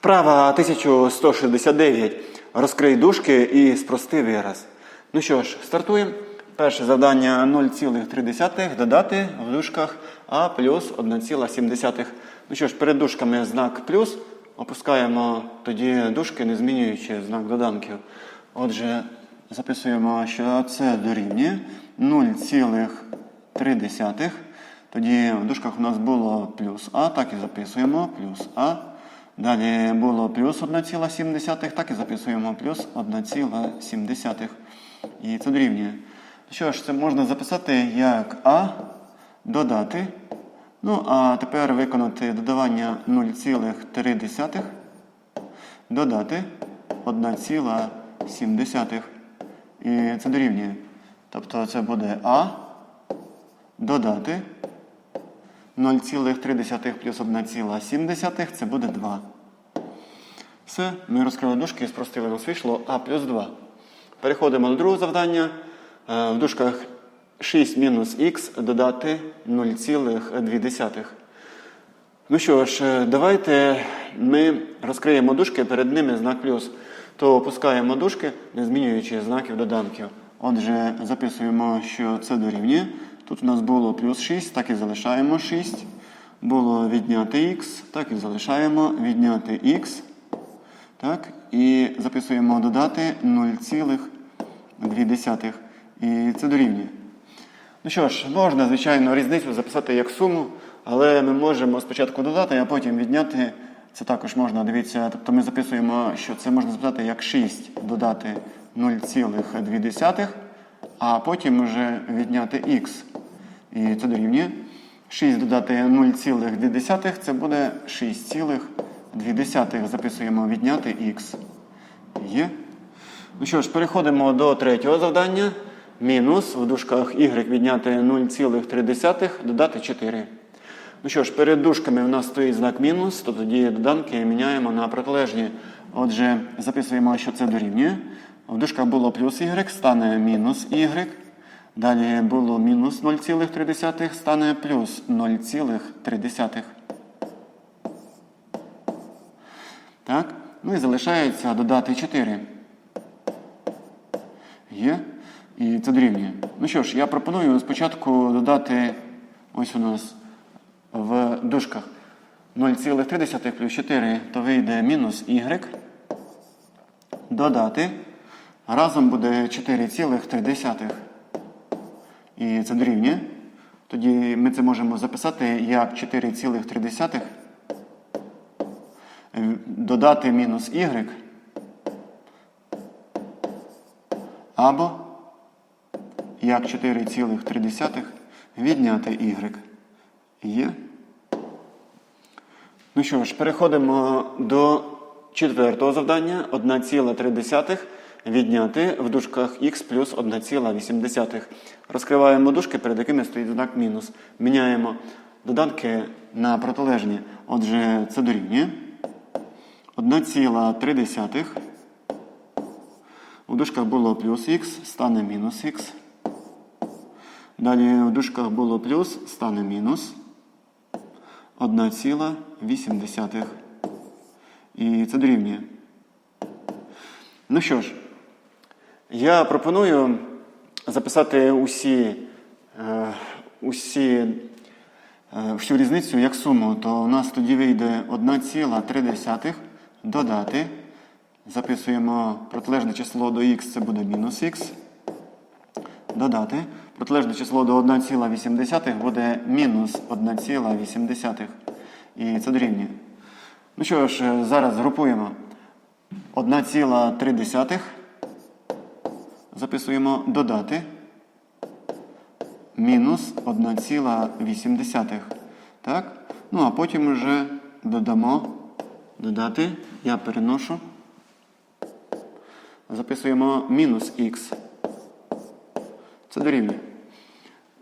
Вправа 1169. Розкрий дужки і спрости вираз. Ну що ж, стартуємо. Перше завдання 0,3 додати в дужках А плюс 1,7. Ну що ж, перед дужками знак плюс. Опускаємо тоді дужки, не змінюючи знак доданків. Отже, записуємо, що це дорівнює 0,3. Тоді в дужках у нас було плюс А, так і записуємо плюс А. Далі було плюс 1,7, так і записуємо плюс 1,7. І це дорівнює. Що ж, це можна записати як А додати. Ну, а тепер виконати додавання 0,3 додати 1,7. І це дорівнює. Тобто це буде А додати 0,3 плюс 1,7 це буде 2. Все, ми розкрили дужки і спростили, нас вийшло А плюс 2. Переходимо до другого завдання. Е, В дужках 6 мінус х додати 0,2. Ну що ж, е, давайте ми розкриємо дужки, перед ними знак плюс. То опускаємо дужки, не змінюючи знаків доданків. Отже, записуємо, що це дорівнює. Тут у нас було плюс 6, так і залишаємо 6. Було відняти х, так і залишаємо відняти х. Так, і записуємо додати 0,2. І це дорівнює. Ну що ж, можна, звичайно, різницю записати як суму, але ми можемо спочатку додати, а потім відняти. Це також можна, дивіться, тобто ми записуємо, що це можна записати як 6 додати 0,2, а потім вже відняти х. І це дорівнює. 6 додати 0,2 це буде 6,2. Записуємо відняти х. Є. Ну що ж, переходимо до третього завдання. Мінус в дужках y відняти 0,3 додати 4. Ну що ж, перед дужками у нас стоїть знак мінус, то тоді доданки міняємо на протилежні. Отже, записуємо, що це дорівнює. В дужках було плюс y, стане мінус y. Далі було мінус 0,3, стане плюс 0,3. Так? Ну і залишається додати 4. Є. І це дорівнює. Ну що ж, я пропоную спочатку додати ось у нас в дужках 0,3 плюс 4, то вийде мінус y. Додати. Разом буде 4,3. І це дорівнює. Тоді ми це можемо записати як 4,3. Додати мінус y. Або як 4,3 відняти y. Є. Ну що ж, переходимо до четвертого завдання. 1,3 відняти в дужках х плюс 1,8. Розкриваємо дужки, перед якими стоїть знак мінус. Міняємо доданки на протилежні. Отже, це дорівнює. 1,3. У дужках було плюс х, стане мінус х. Далі в дужках було плюс, стане мінус 1,8. І це дорівнює. Ну що ж, я пропоную записати усі, е, усі, е, всю різницю як суму. То у нас тоді вийде 1,3 додати. Записуємо протилежне число до х, це буде мінус х. Додати. Протилежне число до 1,8 буде мінус 1,8. І це дорівнює. Ну що ж, зараз групуємо 1,3. Записуємо додати. Мінус 1,8. Так? Ну, а потім вже додамо додати. Я переношу. Записуємо мінус х. Це дорівнює.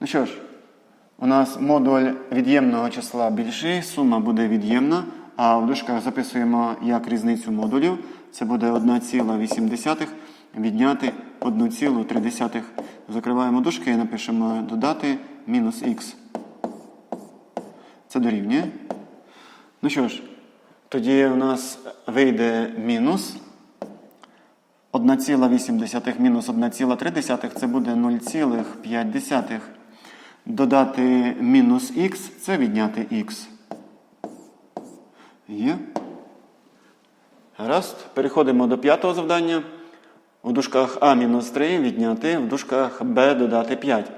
Ну що ж, у нас модуль від'ємного числа більший, сума буде від'ємна, а в дужках записуємо як різницю модулів. Це буде 1,8 відняти 1,3. Закриваємо дужки і напишемо додати мінус х. Це дорівнює. Ну що ж, Тоді у нас вийде мінус 1,8 мінус 1,3 це буде 0,5. Додати мінус х це відняти х. Є. Гаразд. Переходимо до п'ятого завдання. У дужках А мінус 3 відняти, в дужках Б додати 5.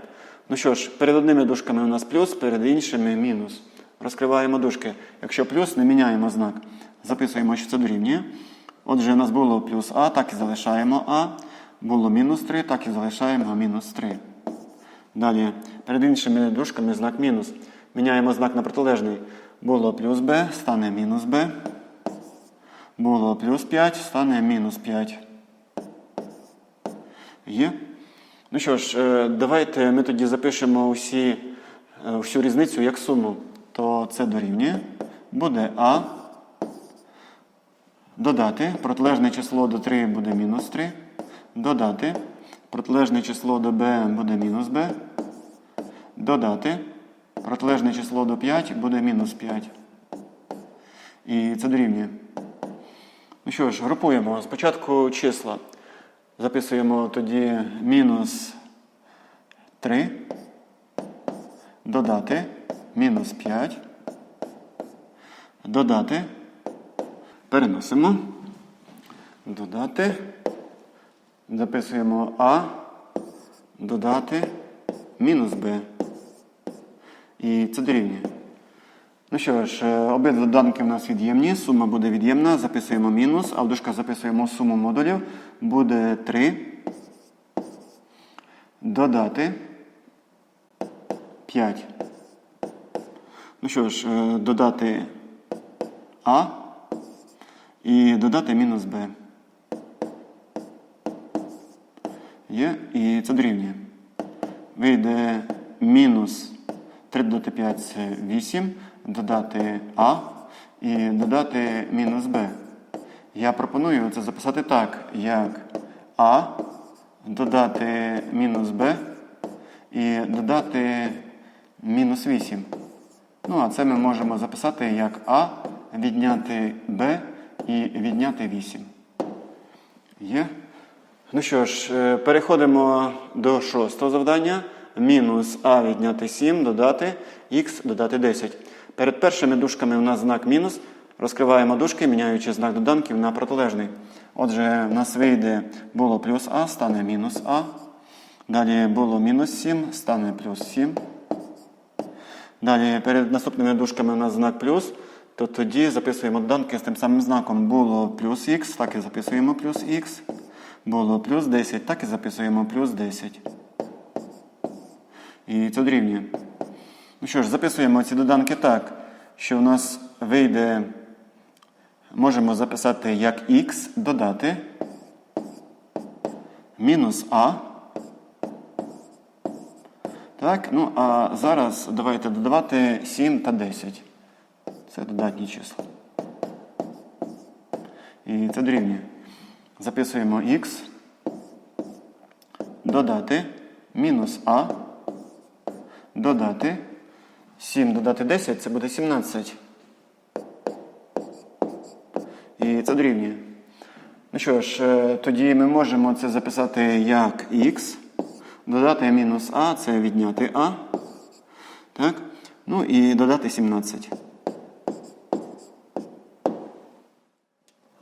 Ну що ж, перед одними дужками у нас плюс, перед іншими мінус. Розкриваємо дужки. Якщо плюс, не міняємо знак. Записуємо, що це дорівнює. Отже, у нас було плюс А, так і залишаємо А. Було мінус 3, так і залишаємо мінус 3. Далі, перед іншими дужками знак мінус. Міняємо знак на протилежний. Було плюс b, стане мінус b. Було плюс 5, стане мінус 5. Є? Ну що ж, е, давайте ми тоді запишемо усі, е, всю різницю як суму. То це дорівнює. Буде А. Додати. Протилежне число до 3 буде мінус 3. Додати. Протилежне число до b буде мінус b. Додати. Протилежне число до 5 буде мінус 5. І це дорівнює. Ну що ж, групуємо. Спочатку числа. Записуємо тоді мінус 3. Додати. Мінус 5. Додати. Переносимо. Додати. Записуємо А. Додати. Мінус Б. І це дорівнює. Ну що ж, е, обидва доданки в нас від'ємні, сума буде від'ємна, записуємо мінус, а в дужках записуємо суму модулів. Буде 3. Додати 5. Ну що ж, е, додати А і додати мінус Б. Є, і це дорівнює. Вийде мінус 3 додати 5 це 8, додати А і додати мінус Б. Я пропоную це записати так, як А, додати мінус Б і додати мінус 8. Ну, а це ми можемо записати як А, відняти Б і відняти 8. Є? Ну що ж, е, переходимо до шостого завдання. Мінус А відняти 7, додати х додати 10. Перед першими дужками у нас знак мінус. Розкриваємо дужки, міняючи знак доданків на протилежний. Отже, в нас вийде було плюс А, стане мінус А. Далі було мінус 7, стане плюс 7. Далі перед наступними дужками у нас знак плюс, то тоді записуємо доданки з тим самим знаком. Було плюс х, так і записуємо плюс х. Було плюс 10, так і записуємо плюс 10. І це дорівнює. Ну що ж, записуємо ці доданки так, що у нас вийде, можемо записати як х додати мінус а. Так, ну а зараз давайте додавати 7 та 10. Це додатні числа. І це дорівнює. Записуємо х. Додати мінус а. Додати 7 додати 10 це буде 17. І це дорівнює. Ну що ж, е, тоді ми можемо це записати як х. Додати мінус а, це відняти а. Так? Ну і додати 17.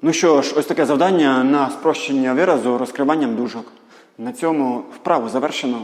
Ну що ж, ось таке завдання на спрощення виразу розкриванням дужок. На цьому вправу завершено.